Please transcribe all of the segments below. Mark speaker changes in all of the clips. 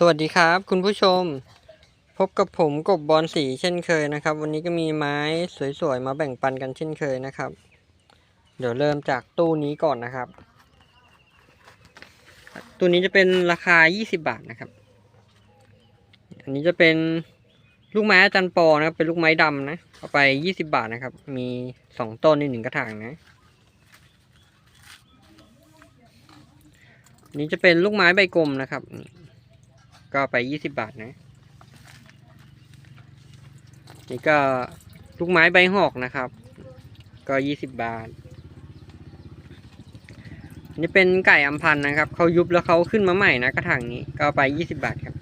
Speaker 1: สวัสดีครับคุณผู้ชม พบกับผมกบบอลสีเช่นเคยนะครับ วันนี้ก็มีไม้สวยๆมาแบ่งปันกันเช่นเคยนะครับ เดี๋ยวเริ่มจากตู้นี้ก่อนนะครับ ตู้นี้จะเป็นราคา 20 บาทนะครับ อันนี้จะเป็นลูกไม้อาจารย์ปอนะครับ เป็นลูกไม้ดำนะ เอาไป 20 บาทนะครับ มีสองต้นในหนึ่งกระถางนะนนี้จะเป็นลูกไม้ใบกลมนะครับ ก็ไปยี่สิบาทนะ นี่ก็ลูกไม้ใบหอกนะครับ ก็ยี่สิบบาทอันนี้เป็นไก่อัมพันธ์นะครับเขายุบแล้วเขาขึ้นมาใหม่นะกระถางนี้ก็ไปยี่สิบาทครับ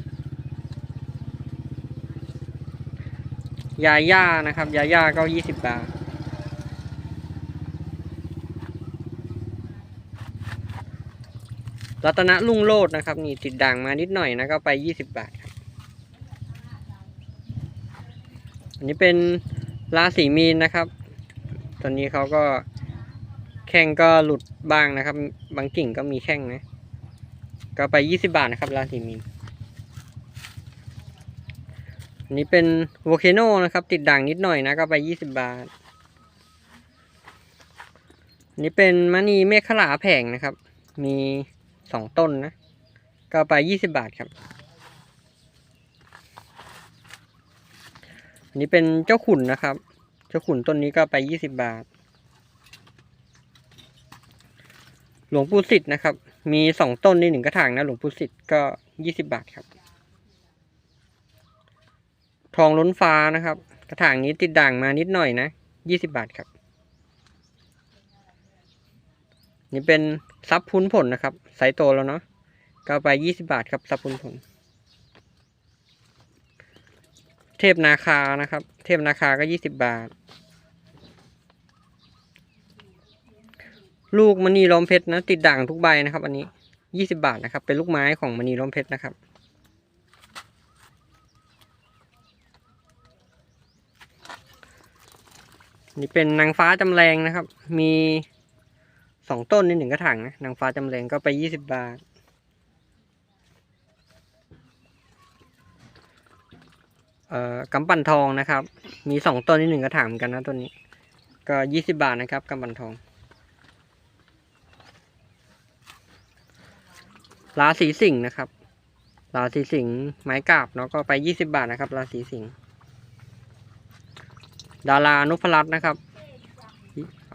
Speaker 1: ยาย่านะครับ ยาย่าก็ยี่สิบบาท รัตนลุ่งโลดนะครับนี่ติดด่างมานิดหน่อยนะก็ไปยี่สิบบาทครับอันนี้เป็นราศีมีนนะครับ ตอนนี้เขาก็แข้งก็หลุดบ้างนะครับ บางกิ่งก็มีแข้งนะ ก็ไปยี่สิบาทนะครับราศีมีนอันนี้เป็นโวเคโนนะครับ ติดด่างนิดหน่อยนะก็ไปยี่สิบบาทอันนี้เป็นมณีเมฆขลาแผงนะครับ มี สองต้นนะ ก็ไปยี่สิบบาทครับ อันนี้เป็นเจ้าขุนนะครับ เจ้าขุนต้นนี้ก็ไปยี่สิบบาท หลวงปู่สิทธิ์นะครับ มีสองต้นในหนึ่งกระถางนะ หลวงปู่สิทธิ์ก็ยี่สิบาทครับ ทองล้นฟ้านะครับ กระถางนี้ติดด่างมานิดหน่อยนะยี่สิบาทครับ นี่เป็นซับพุ้นผลนะครับไซโตแล้วเนาะก็ไปยี่สิบาทครับซับพุ้นผล เทพนาคานะครับ เทพนาคาก็ยี่สิบาท ลูกมณีล้อมเพชรนะติดด่างทุกใบนะครับ อันนี้ยี่สิบาทนะครับ เป็นลูกไม้ของมณีล้อมเพชรนะครับนี่เป็นนางฟ้าจำแรงนะครับ มี สองต้นในหนึ่งกระถางนะนางฟ้าจำแรงก็ไปยี่สิบบาท เอ่อกำปั่นทองนะครับ มีสองต้นในหนึ่งกระถางเหมือนกันนะต้นนี้ ก็ยี่สิบาทนะครับกำปั่นทองราศีสิงห์นะครับราศีสิงห์ไม้กาบเนาะก็ไปยี่สิบาทนะครับราศีสิงห์ดารานุพรัตน์นะครับ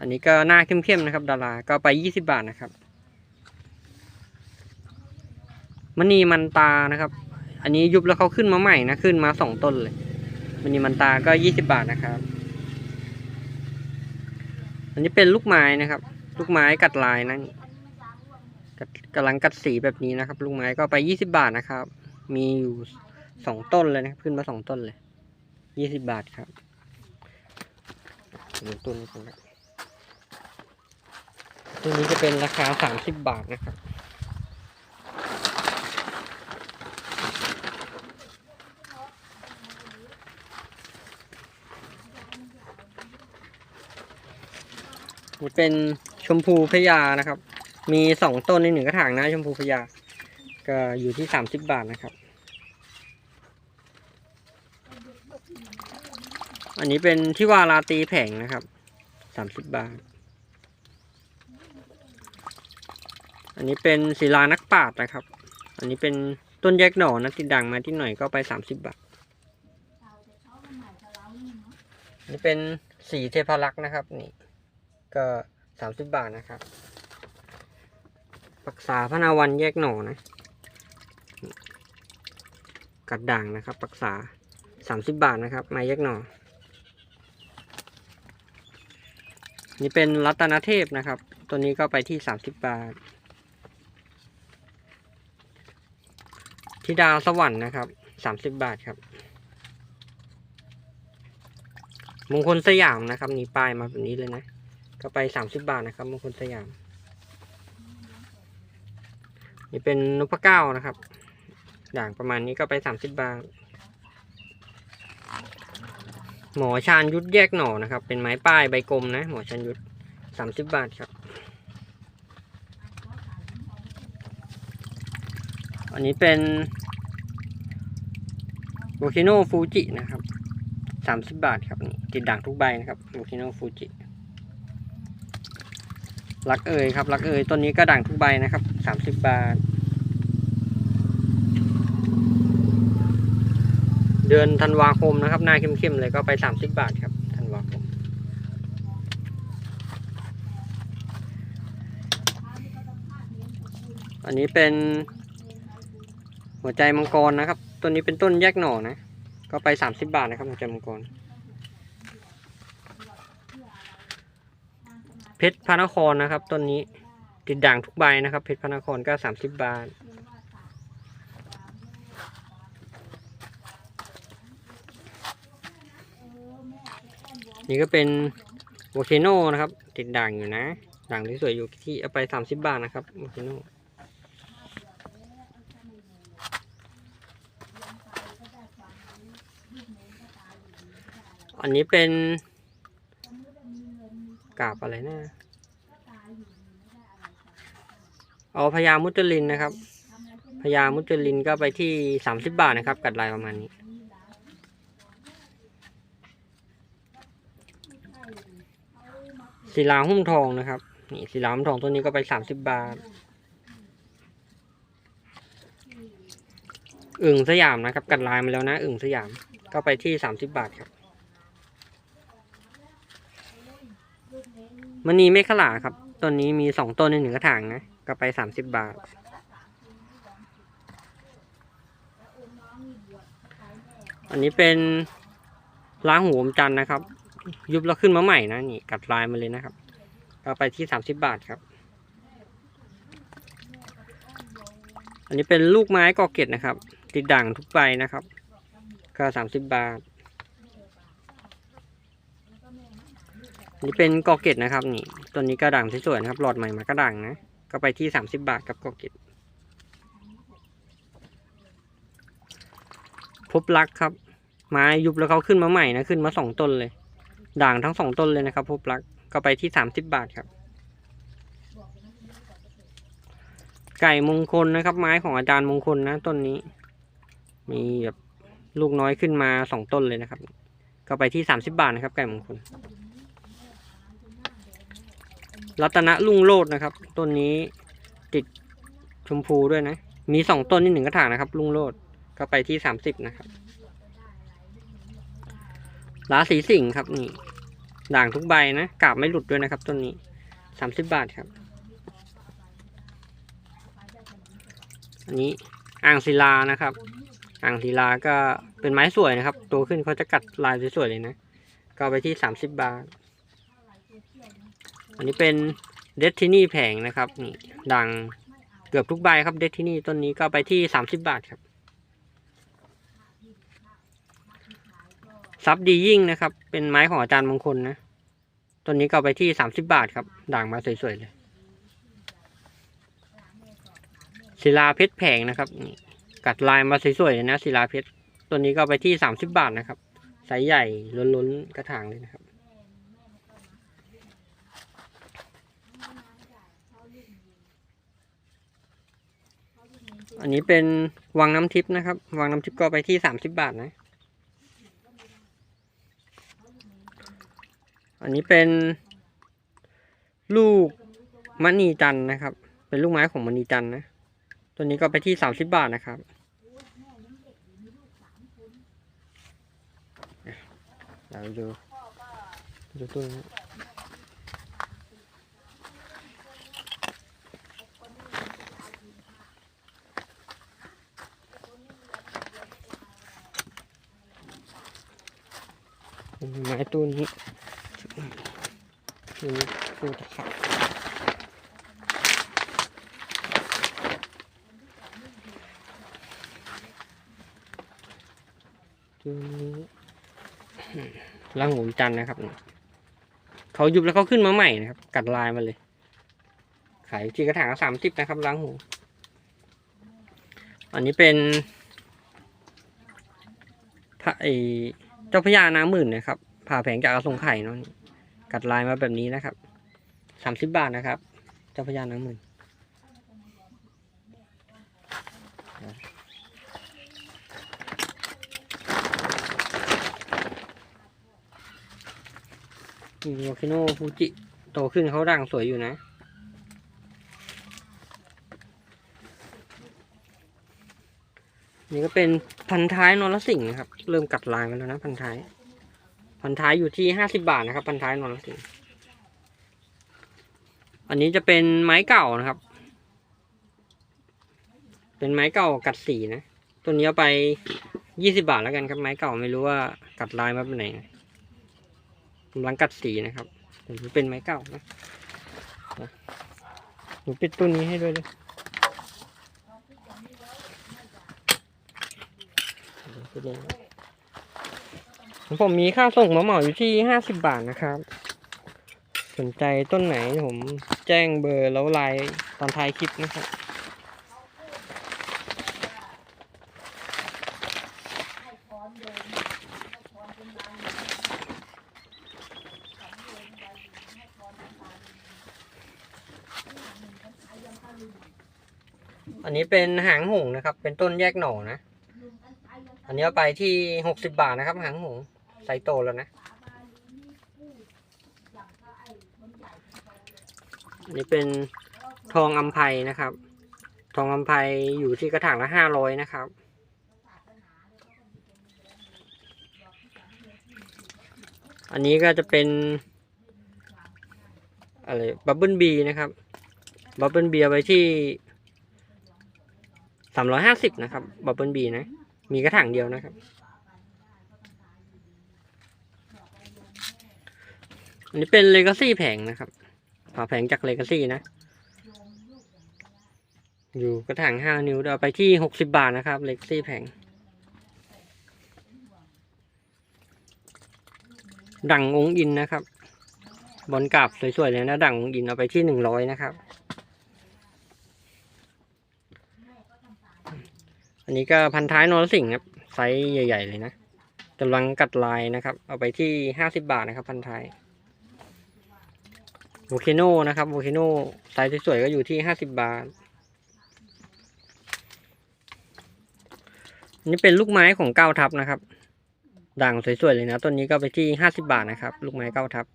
Speaker 1: อันนี้ก็หน้าเข้มๆนะครับดาราก็ไปยี่สิบาทนะครับมณีมันตานะครับ อันนี้ยุบแล้วเขาขึ้นมาใหม่นะขึ้นมาสองต้นเลยมณีมันตาก็ยี่สิบาทนะครับ อันนี้เป็นลูกไม้นะครับ ลูกไม้กัดลายนะกัดกำลังกัดสีแบบนี้นะครับ ลูกไม้ก็ไปยี่สิบาทนะครับ มีอยู่สองต้นเลยนะขึ้นมาสองต้นเลยยี่สิบาทครับดูต้นนี้กันนะ ตัวนี้จะเป็นราคาสามสิบบาทนะครับ นี่เป็นชมพูพญานะครับ มีสองต้นในหนึ่งกระถางนะชมพูพญาก็อยู่ที่สามสิบบาทนะครับ อันนี้เป็นที่วาลาตีแผงนะครับสามสิบบาท อันนี้เป็นศิลานักปราชญ์นะครับ อันนี้เป็นต้นแยกหน่อนะติดด่างมาที่หน่อยก็ไปสามสิบบาท อันนี้เป็นสีเทพารักษ์นะครับนี่ ก็สามสิบบาทนะครับ ปักษาพระนาวันแยกหน่อนะ กัดด่างนะครับ ปักษาสามสิบบาทนะครับ ไม้แยกหน่อ นี่เป็นรัตนเทพนะครับ ตัวนี้ก็ไปที่สามสิบบาท ธิดาสวรรค์นะครับสามสิบบาทครับ มงคลสยามนะครับนี่ป้ายมาแบบนี้เลยนะ ก็ไปสามสิบบาทนะครับ มงคลสยาม นี่เป็นนพเก้านะครับอย่างประมาณนี้ก็ไปสามสิบบาท หมอชาญยุทธแยกหน่อนะครับ เป็นไม้ป้ายใบกลมนะ หมอชาญยุทธสามสิบบาทครับอันนี้เป็น โวคิโนฟูจินะครับสามสิบบาทครับนี่ติดด่างทุกใบนะครับโวคิโนฟูจิรักเอ่ยครับรักเอ่ยต้นนี้ก็ด่างทุกใบนะครับสามสิบบาท เดือนธันวาคมนะครับ หน้าเข้มๆเลยก็ไปสามสิบบาทครับธันวาคมอันนี้เป็นหัวใจมังกรนะครับ ตัวนี้เป็นต้นแยกหน่อนะ ก็ไปสามสิบบาทนะครับหัวใจมังกรเพชรพระนครนะครับต้นนี้ติดด่างทุกใบนะครับ เพชรพระนครก็สามสิบบาท นี่ก็เป็นโวเคโนนะครับ ติดด่างอยู่นะ ด่างที่สวยอยู่ที่เอาไปสามสิบบาทนะครับโวเคโน อันนี้เป็นกาบอะไรนะเอาพญามุจลินนะครับพญามุจลินก็ไปที่สามสิบบาทนะครับ กัดลายประมาณนี้ ศิลาหุ้มทองนะครับ นี่ศิลาหุ้มทองตัวนี้ก็ไปสามสิบบาทอึ่งสยามนะครับ กัดลายมาแล้วนะ อึ่งสยามก็ไปที่สามสิบบาทครับ มันนีไม่ขลาครับต้นนี้มีสองต้นในหนึ่งกระถางนะก็ไปสามสิบบาท อันนี้เป็นล้างหูอมจันนะครับ ยุบแล้วขึ้นมาใหม่นะนี่กัดลายมาเลยนะครับ ก็ไปที่สามสิบบาทครับ อันนี้เป็นลูกไม้กอเกตนะครับ ติดด่างทุกใบนะครับ ก็สามสิบบาท นนี้เป็นกอเกตนะครับนี่ตัวนี้ก็ด่างสวยๆนะครับ หลอดใหม่มาก็ด่างนะ ก็ไปที่สามสิบบาทกับกอเกตพบรักครับ ไม้ยุบแล้วเขาขึ้นมาใหม่นะขึ้นมาสองต้นเลย ด่างทั้งสองต้นเลยนะครับ พบรักก็ไปที่สามสิบบาทครับ ไก่มงคลนะครับ ไม้ของอาจารย์มงคลนะต้นนี้ มีแบบลูกน้อยขึ้นมาสองต้นเลยนะครับ ก็ไปที่สามสิบาทนะครับ ไก่มงคล รัตนะลุงโลดนะครับต้นนี้ติดชมพูด้วยนะ มีสองต้นนี่หนึ่งกระถางนะครับลุงโลดก็ไปที่สามสิบนะครับราศีสิงห์ครับนี่ด่างทุกใบนะกาบไม่หลุดด้วยนะครับต้นนี้สามสิบบาทครับ อันนี้อ่างศิลานะครับ อ่างศิลาก็เป็นไม้สวยนะครับโตขึ้นเขาจะกัดลายสวยๆเลยนะ ก็ไปที่สามสิบบาท อันนี้เป็นเด t ทินี่แผงนะครับนี่ดังเกือบทุกใบครับเด t ทินี่ต้นนี้ก็ไปที่สามสิบบาทครับซับดียิ่งนะครับ เป็นไม้ของอาจารย์มงคลนะต้นนี้ก็ไปที่สามสิบบาทครับ ด่างมาสวยๆเลยศิลาเพชรแผงนะครับนี่กัดลายมาสวยๆเลยนะศิลาเพชรตัวนี้ก็ไปที่สามสิบบาทนะครับไซส์ใหญ่ล้นๆกระถางเลยนะครับ อันนี้เป็นวังน้ำทิพย์นะครับ วังน้ำทิพย์ก็ไปที่สามสิบบาทนะ อันนี้เป็นลูกมณีจันนะครับ เป็นลูกไม้ของมณีจันนะ ตัวนี้ก็ไปที่สามสิบบาทนะครับเดี๋ยวดูดูตัวนี้ ไม้ตัวนี้ตัวนี้ตัวตะขาบตัวนี้ร่างหมุนจันนะครับเขายุบแล้วเขาขึ้นมาใหม่นะครับ กัดลายมาเลยขายจีกระถางสามสิบนะครับล้างหู อันนี้เป็นพระไอ เจ้าพญาน้ำหมื่นนะครับ ผ่าแผงจากกระสงไข่เนาะกัดลายมาแบบนี้นะครับสามสิบบาทนะครับ เจ้าพญาน้ำหมื่นโมคิโนฟูจิโตขึ้นเขาดังสวยอยู่นะ นี่ก็เป็นพันท้ายนรสิงห์นะครับ เริ่มกัดลายกันแล้วนะพันท้าย พันท้ายอยู่ที่ห้าสิบาทนะครับ พันท้ายนรสิงห์อันนี้จะเป็นไม้เก่านะครับ เป็นไม้เก่ากัดสีนะตัวนี้เอาไปยี่สิบาทแล้วกันครับไม้เก่าไม่รู้ว่ากัดลายมาเป็นไหนกำลังกัดสีนะครับเป็นไม้เก่านะนะหนูปิดตัวนี้ให้ด้วยเลยปิดเลยของ ผมมีค่าส่งมาเหมาอยู่ที่ห้าสิบบาทนะครับ สนใจต้นไหนผมแจ้งเบอร์แล้วไลน์ตอนท้ายคลิปนะครับอันนี้เป็นหางหงนะครับ เป็นต้นแยกหน่อนะ อันนี้เอาไปที่หกสิบบาทนะครับหางหงไซส์โตแล้วนะอันนี้เป็นทองอัมไพนะครับ ทองอัมไพอยู่ที่กระถางละห้าร้อยนะครับ อันนี้ก็จะเป็นอะไรบับเบิลบีนะครับบับเบิลบีเอาไว้ที่สามร้อยห้าสิบนะครับบับเบิลบีนะ มีกระถางเดียวนะครับ อันนี้เป็นเลกาซี่แผงนะครับฝาแผงจากเลกาซี่นะ อยู่กระถางห้านิ้วเอาไปที่หกสิบาทนะครับเลกาซี่แผง ดั่งองค์อินนะครับ บอลกราบสวยๆเลยนะ ดั่งองค์อินเอาไปที่หนึ่งร้อยนะครับ อันนี้ก็พันท้ายนรสิงห์ครับไซส์ใหญ่ ๆ เลยนะกำลังกัดลายนะครับ เอาไปที่ห้าสิบาทนะครับ พันท้ายโวเคโนนะครับโวเคโนไซส์สวยๆก็อยู่ที่ห้าสิบาทอันนี้เป็นลูกไม้ของเก้าทับนะครับ ด่างสวยๆเลยนะต้นนี้ก็ไปที่ห้าสิบาทนะครับ ลูกไม้เก้าทับ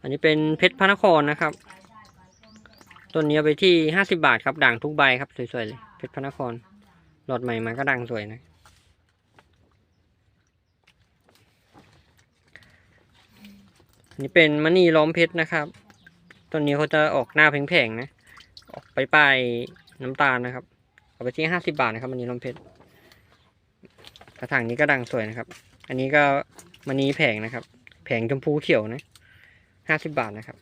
Speaker 1: อันนี้เป็นเพชรพระนครนะครับ ต้นนี้ไปที่ห้าสิบาทครับ ด่างทุกใบครับสวยๆเลยเพชรพระนครหลอดใหม่มาก็ด่างสวยนะนนี้เป็นมณีล้อมเพชรนะครับต้นนี้เขาจะออกหน้าแผงๆนะ ออกไปปลายน้ำตาลนะครับ เอาไปที่ห้าสิบาทนะครับมณีล้อมเพชรกระถางนี้ก็ด่างสวยนะครับ อันนี้ก็มณีแผงนะครับ แผงชมพูเขียวนะห้าสิบาทนะครับ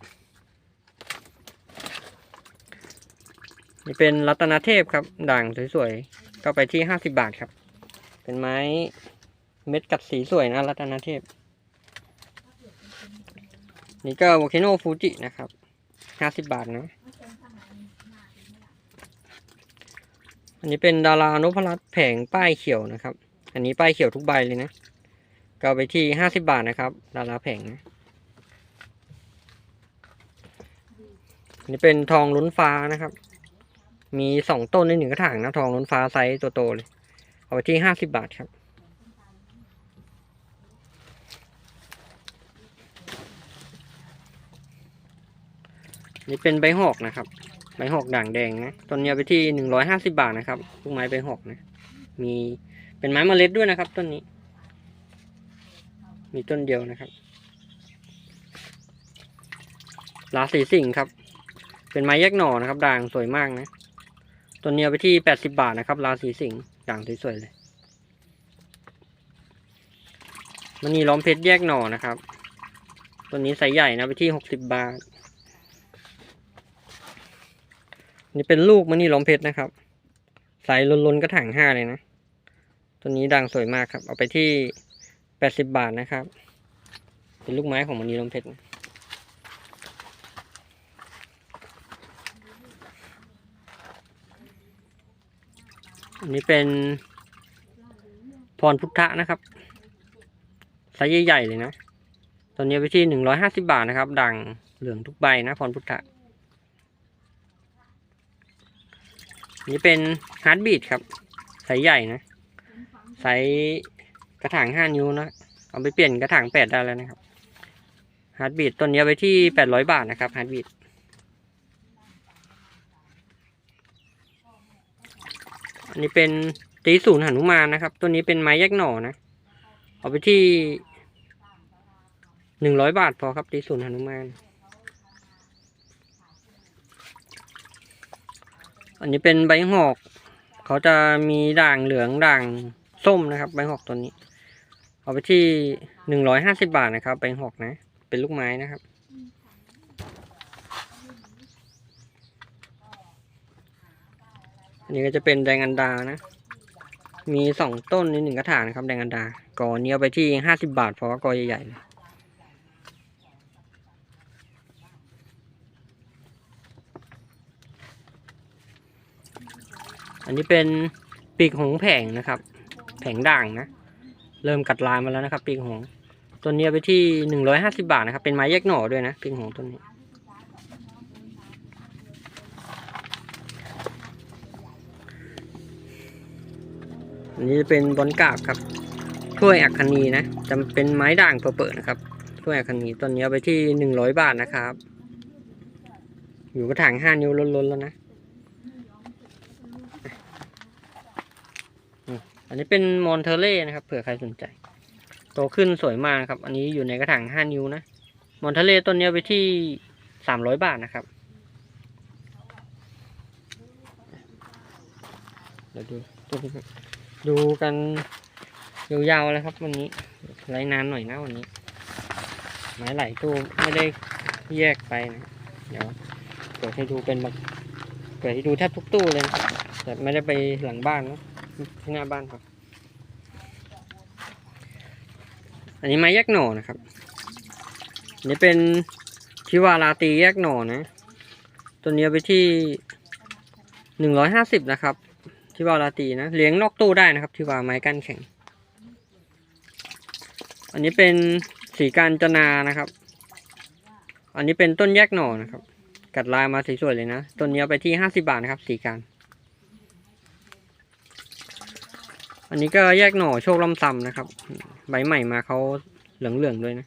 Speaker 1: นี่เป็นรัตนเทพครับ ด่างสวยๆ ก็ไปที่ห้าสิบาทครับ เป็นไม้เม็ดกัดสีสวยนะรัตนเทพ นี่ก็โวเคโนฟูจินะครับห้าสิบบาทนะอันนี้เป็นดารานพรัตน์แผงป้ายเขียวนะครับ อันนี้ป้ายเขียวทุกใบเลยนะก็ไปที่ห้าสิบบาทนะครับ ดาราแผงนะอันนี้เป็นทองลุ้นฟ้านะครับ มีสองต้นในหนึ่งกระถางนะทองล้นฟ้าไซส์ตัวโตเลย เอาไปที่ห้าสิบบาทครับ นี่เป็นใบหอกนะครับ ใบหอกด่างแดงนะต้นนี้เอาไปที่หนึ่งร้อยห้าสิบาทนะครับลูกไม้ใบหอกนะ มีเป็นไม้เมล็ดด้วยนะครับ ต้นนี้ มีต้นเดียวนะครับราศีสิงครับ เป็นไม้แยกหน่อนะครับ ด่างสวยมากนะ ตัวเนี้เอาไปที่แปดสิบาทนะครับราศีสิงห์ด่างสวยๆเลยมันนี่ล้อมเพชรแยกหน่อนะครับ ตัวนี้ไซส์ใหญ่นะไปที่หกสิบบาท นี่เป็นลูกมันนี่ล้อมเพชรนะครับไซส์ล้นๆกระถางห้าเลยนะ ตัวนี้ด่างสวยมากครับ เอาไปที่แปดสิบบาทนะครับ เป็นลูกไม้ของมันนี่ล้อมเพชรันนี้เป็นพรพุทธะนะครับไซส์ใหญ่ๆเลยนะตอนนี้ไปที่หนึ่งร้อยห้าสิบาทนะครับด่างเหลืองทุกใบนะพรพุทธะนนี้เป็นฮาร์ดบีดครับไซส์ใหญ่นะไซส์กระถางห้านิ้วนะเอาไปเปลี่ยนกระถางแปดได้แล้วนะครับฮาร์ดบีดต้นนี้ไปที่แปดร้อยบาทนะครับฮาร์ดบีด อันนี้เป็นตีศูนย์หนุมานนะครับต้นนี้เป็นไม้แยกหน่อนะ เอาไปที่หนึ่งร้อยบาทพอครับตีศูนย์หนุมาน อันนี้เป็นใบหอก เขาจะมีด่างเหลืองด่างส้มนะครับ ใบหอกตัวนี้ เอาไปที่หนึ่งร้อยห้าสิบาทนะครับ ใบหอกนะ เป็นลูกไม้นะครับ อันนี้ก็จะเป็นแดงอันดานะ มีสองต้นในหนึ่งกระถางนะครับ แดงอันดา กอเนี้เอาไปที่ห้าสิบาทเพราะว่ากอใหญ่ๆเลยอันนี้เป็นปีกหงแผงนะครับ แผงด่างนะ เริ่มกัดลายมาแล้วนะครับ ปีกหง ตัวนี้เอาไปที่หนึ่งร้อยห้าสิบาทนะครับ เป็นไม้แยกหน่อด้วยนะ ปีกหงตัวนี้ อันนี้จะเป็นบอนกาบครับถ้วยอัคนีนะจะเป็นไม้ด่างเปิดนะครับถ้วยอัคนีตัวนี้เอาไปที่หนึ่งร้อยบาทนะครับ อยู่กระถางห้านิ้วล้นๆแล้วนะอันนี้เป็นมอนเทเล่นะครับ เผื่อใครสนใจ โตขึ้นสวยมากครับ อันนี้อยู่ในกระถางห้านิ้วนะมอนเทเล่ต้นนี้ไปที่สามร้อยบาทนะครับเดี๋ยวดูดู ดูกันยาวๆเลยครับวันนี้ไหลนานหน่อยนะวันนี้ไม้ไหลตู้ไม่ได้แยกไปนะเดี๋ยวเปิดให้ดูเป็นแบบเปิดให้ดูแทบทุกตู้เลย แต่ไม่ได้ไปหลังบ้านนะที่หน้าบ้านครับ อันนี้ไม้แยกหน่อนะครับอันนี้เป็นชิวาราตีแยกหน่อนะ ตัวนี้ไปที่หนึ่งร้อยห้าสิบนะครับ ที่วาราตีนะเลี้ยงนอกตู้ได้นะครับ ที่วาไม้กั้นแข็ง อันนี้เป็นสีการจนานะครับ อันนี้เป็นต้นแยกหน่อนะครับ กัดลายมาสวยๆเลยนะต้นนี้เอาไปที่ห้าสิบาทนะครับ สีการ อันนี้ก็แยกหน่อโชคลำซำนะครับ ใบใหม่มาเขาเหลืองๆด้วยนะ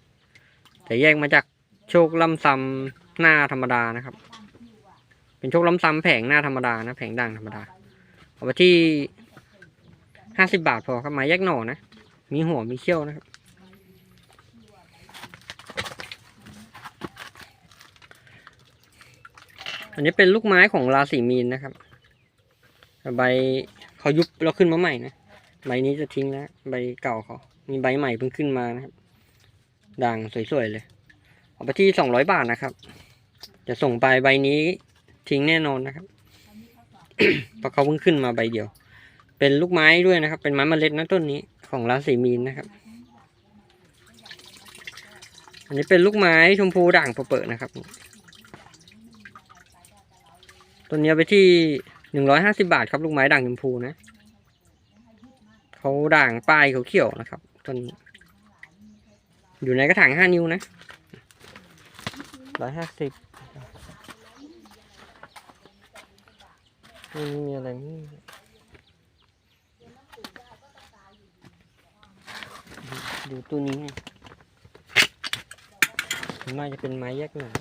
Speaker 1: แต่แยกมาจากโชคลำซำหน้าธรรมดานะครับ เป็นโชคลำซำแผงหน้าธรรมดานะแผงด่างธรรมดา เอาไปที่ห้าสิบบาทพอครับไม้แยกหน่อนะ มีหัวมีเขี้ยวนะครับ อันนี้เป็นลูกไม้ของราศีมีนนะครับ ใบเขายุบแล้วขึ้นมาใหม่นะ ใบนี้จะทิ้งแล้วใบเก่าเขา มีใบใหม่เพิ่งขึ้นมานะครับ ด่างสวยๆเลย เอาไปที่สองร้อยบาทนะครับ จะส่งไปใบนี้ทิ้งแน่นอนนะครับ เพราะเขาเพิ่งขึ้นมาใบเดียว เป็นลูกไม้ด้วยนะครับ เป็นไม้เมล็ดนะต้นนี้ของราศีมีนนะครับ อันนี้เป็นลูกไม้ชมพูด่างเปิดนะครับต้นนี้ไปที่หนึ่งร้อยห้าสิบาทครับลูกไม้ด่างชมพูนะเขาด่างปลายเขาเขียวนะครับต้นอยู่ในกระถางห้านิ้วนะร้อยห้าสิบ ไม่มีอะไรนี่ดูตัวนี้ไงมันน่าจะเป็นไม้แยกหน่อย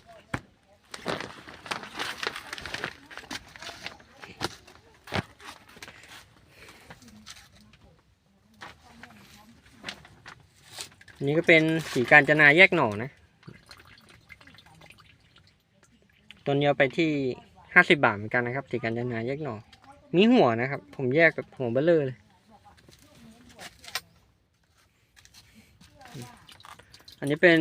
Speaker 1: นนี้ก็เป็นสีการจนาแยกหน่อนะตัวนี้เอาไปที่ ห้าสิบบาทเหมือนกันนะครับสีการจนาแยกหน่อ มีหัวนะครับ ผมแยกแบบหัวเบลเลอร์เลย อันนี้เป็น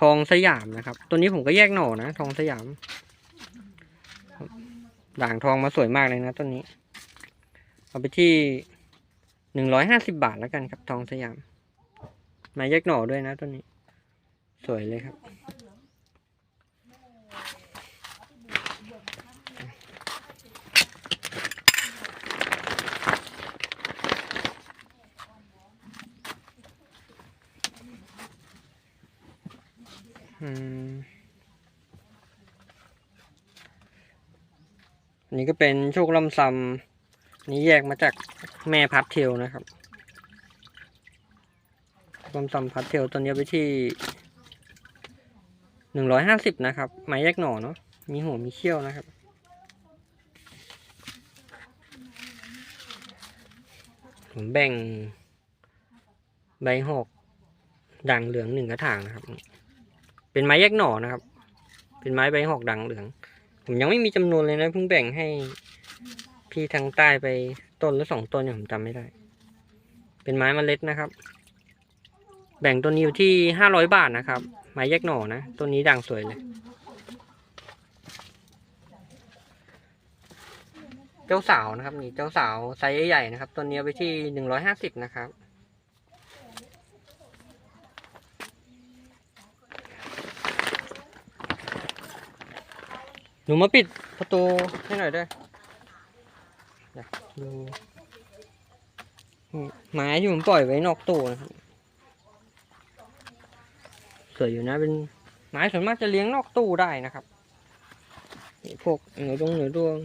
Speaker 1: ทองสยามนะครับ ตัวนี้ผมก็แยกหน่อนะ ทองสยาม ด่างทองมาสวยมากเลยนะต้นนี้ เอาไปที่หนึ่งร้อยห้าสิบาทแล้วกันครับ ทองสยาม มาแยกหน่อด้วยนะต้นนี้ สวยเลยครับ นนี้ก็เป็นโชคลำซำนี้แยกมาจากแม่พัดเทลนะครับความสัมพัทเทลตัวนี้ไปที่หนึ่งร้อยห้าสิบนะครับไม้แยกหน่อเนาะมีหัวมีเขี้ยวนะครับผมแบ่งใบหอกด่างเหลืองหนึ่งกระถางนะครับ เป็นไม้แยกหน่อนะครับ เป็นไม้ใบหอกด่างเหลือง ผมยังไม่มีจำนวนเลยนะเพิ่งแบ่งให้ พี่ทางใต้ไปต้นหรือสองต้นเนี่ยผมจำไม่ได้ เป็นไม้เมล็ดนะครับ แบ่งตัวนี้อยู่ที่ห้าร้อยบาทนะครับ ไม้แยกหน่อนะตัวนี้ด่างสวยเลยเจ้าสาวนะครับนี่เจ้าสาวไซส์ใหญ่ๆนะครับตัวนี้ไปที่หนึ่งร้อยห้าสิบนะครับ นูมาปิดประตูให้หน่อยด้วยอยากดูไม้ที่ผมปล่อยไว้นอกตู้นะครับสวยอยู่นะเป็นไม้ส่วนมากจะเลี้ยงนอกตู้ได้นะครับนี่พวกเหนือดวงเหนือดวง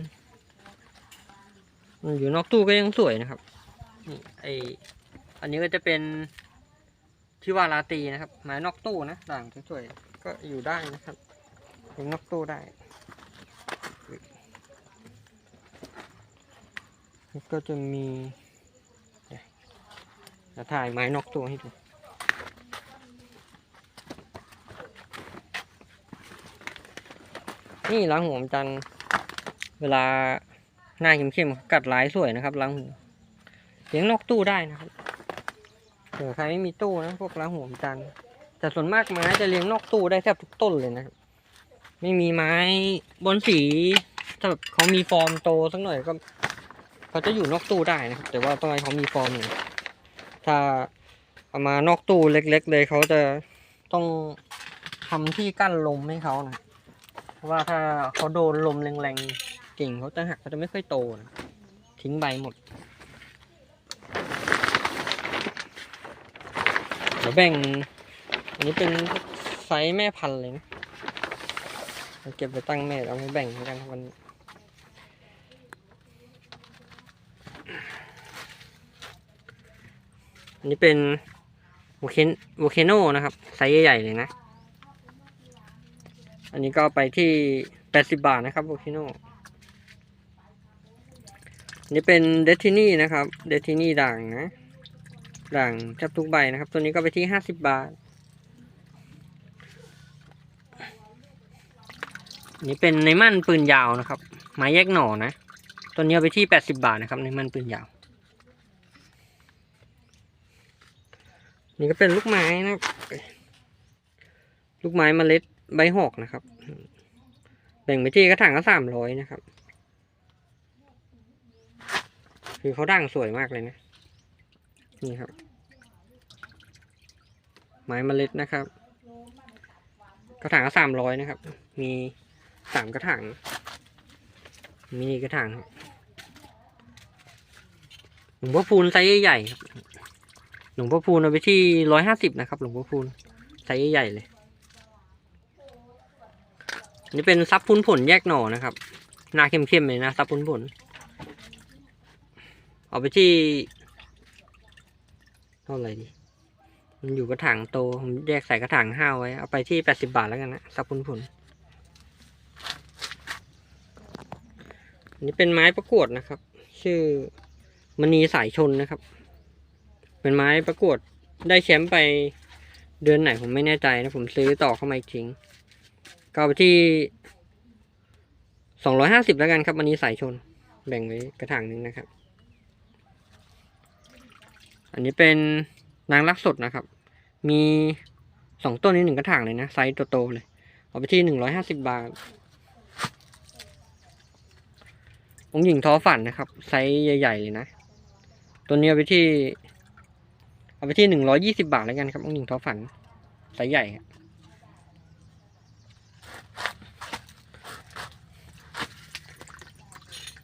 Speaker 1: อยู่นอกตู้ก็ยังสวยนะครับนี่ไออันนี้ก็จะเป็นที่ว่าลาตีนะครับไม้นอกตู้นะด่างสวยๆก็อยู่ได้นะครับเลี้ยงนอกตู้ได้ แล้ว ก็จะมีจะถ่ายไม้นอกตัวให้ดูนี่ล้างหัวมจันเวลาหน้าเข้มๆกัดลายสวยนะครับล้างหัวเลี้ยงนอกตู้ได้นะครับเผื่อใครไม่มีตู้นะพวกล้างหัวมจันแต่ส่วนมากไม้จะเลี้ยงนอกตู้ได้แทบทุกต้นเลยนะครับ ไม่มีไม้บนสีถ้าแบบเขามีฟอร์มโตสักหน่อยก็ เขาจะอยู่นอกตู้ได้นะครับแต่ว่าต้องให้เขามีฟอร์มหน่ถ้าเอามานอกตู้เล็ก ๆ เลยเขาจะต้องทำที่กั้นลมให้เขานะเพราะว่าถ้าเขาโดนลมแรงๆกิ่งเขาจะหักเขาจะไม่ค่อยโตนะทิ้งใบหมดเดี๋ยวแบ่งอันนี้เป็นไซส์แม่พันธุ์เลยนะเก็บไปตั้งแม่เอาไปแบ่งกันวันนี้ อันนี้เป็นโวเคนโวเคโนนะครับ ไซส์ใหญ่ๆเลยนะ อันนี้ก็ไปที่แปดสิบาทนะครับโวเคโนนนี้เป็นเดทินี่นะครับเดทินี่ด่างนะด่างแทบทุกใบนะครับ ตัวนี้ก็ไปที่ห้าสิบบาทนนี้เป็นในมั่นปืนยาวนะครับ ไม้แยกหน่อนะ ตัวนี้ไปที่แปดสิบาทนะครับ ในมั่นปืนยาว นี่ก็เป็นลูกไม้นะ ลูกไม้เมล็ดใบหอกนะครับ แบ่งไปที่กระถางก็สามร้อยนะครับ คือเขาด่างสวยมากเลยนะ นี่ครับ ไม้เมล็ดนะครับ กระถางก็สามร้อยนะครับ มีสามกระถาง มีนี่กระถางครับหลวงพ่อพูนไซส์ใหญ่ครับ หลวงพ่อพูนเอาไปที่ร้อยห้าสิบนะครับ หลวงพ่อพูนไซส์ใหญ่เลยนนี้เป็นซับพุนผลแยกหน่อนะครับหน้าเข้มๆเลยนะซับพุนผล เอาไปที่เท่าไหร่ดีมันอยู่กระถางโตผมแยกใส่กระถางห้าไว้ เอาไปที่แปดสิบาทแล้วกันนะซับพุนผลนนี้เป็นไม้ประกวดนะครับ ชื่อมณีสายชนนะครับ เป็นไม้ประกวดได้แชมป์ไปเดือนไหนผมไม่แน่ใจนะ ผมซื้อต่อเข้ามาอีกทิ้งก็เอาไปที่สองร้อยห้าสิบแล้วกันครับวันนี้สายชน แบ่งไว้กระถางหนึ่งนะครับ อันนี้เป็นนางรักสดนะครับ มีสองต้นนี้หนึ่งกระถางเลยนะ ไซส์โตๆเลย เอาไปที่หนึ่งร้อยห้าสิบบาทองหญิงท้อฝันนะครับ ไซส์ใหญ่ ๆ เลยนะ ตัวนี้เอาไปที่ เอาไปที่หนึ่งร้อยี่สิบาทแล้วกันครับองค์หญิงท้อฝันไซส์ใหญ่ครับ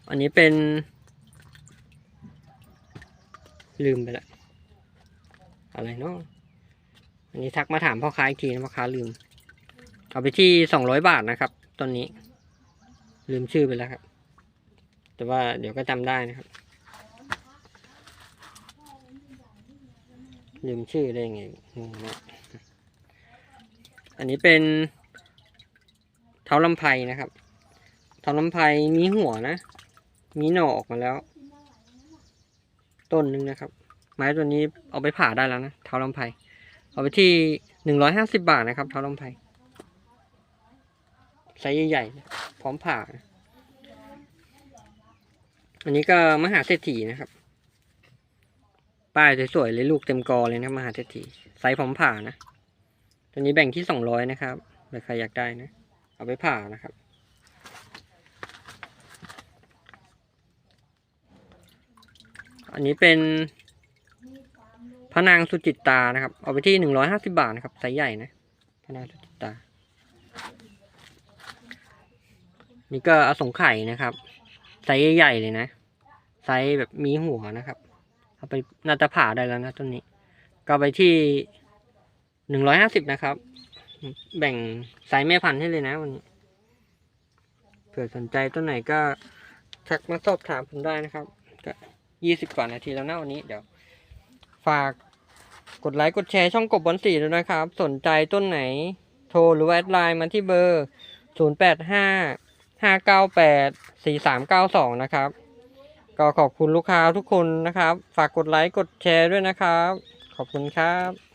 Speaker 1: อันนี้เป็น ลืมไปละอะไรเนาะอันนี้ทักมาถามพ่อค้าอีกทีนะพ่อค้าลืม เอาไปที่สองร้อยบาทนะครับตอนนี้ ลืมชื่อไปแล้วครับ แต่ว่าเดี๋ยวก็จำได้นะครับ ลืมชื่อได้ไงงงอันนี้เป็นเท้าลำไพนะครับ เท้าลำไพมีหัวนะ มีหน่อออกมาแล้ว ต้นหนึ่งนะครับ ไม้ตัวนี้เอาไปผ่าได้แล้วนะ เท้าลำไพเอาไปที่หนึ่งร้อยห้าสิบาทนะครับ เท้าลำไพไซส์ใหญ่ๆพร้อมผ่า อันนี้ก็มหาเศรษฐีนะครับ ป้ายสวยๆเลยลูกเต็มกอเลยนะมหาเศรษฐีไซส์พร้อมผ่านะตัวนี้แบ่งที่สองร้อยนะครับเผื่อใครอยากได้นะ เอาไปผ่านะครับอันนี้เป็นพระนางสุจิตตานะครับ เอาไปที่หนึ่งร้อยห้าสิบาทนะครับไซส์ใหญ่นะพระนางสุจิตตา นี่ก็อสงไข่นะครับไซส์ใหญ่ๆเลยนะไซส์แบบมีหัวนะครับ เอาไปน่าจะผ่าได้แล้วนะต้นนี้ ก็ไปที่หนึ่งร้อยห้าสิบนะครับ แบ่งไซส์แม่พันธุ์ให้เลยนะวันนี้เผื่อสนใจต้นไหนก็ทักมาสอบถามผมได้นะครับ ก็ยี่สิบกว่านาทีแล้วนะวันนี้เดี๋ยวฝากกดไลค์กดแชร์ช่องกบบอลสีด้วยนะครับ สนใจต้นไหน โทรหรือแอดไลน์มาที่เบอร์ศูนย์แปดห้าห้าเก้าแปดสี่สามเก้าสองนะครับ ก็ขอบคุณลูกค้าทุกคนนะครับ ฝากกดไลค์กดแชร์ด้วยนะครับ ขอบคุณครับ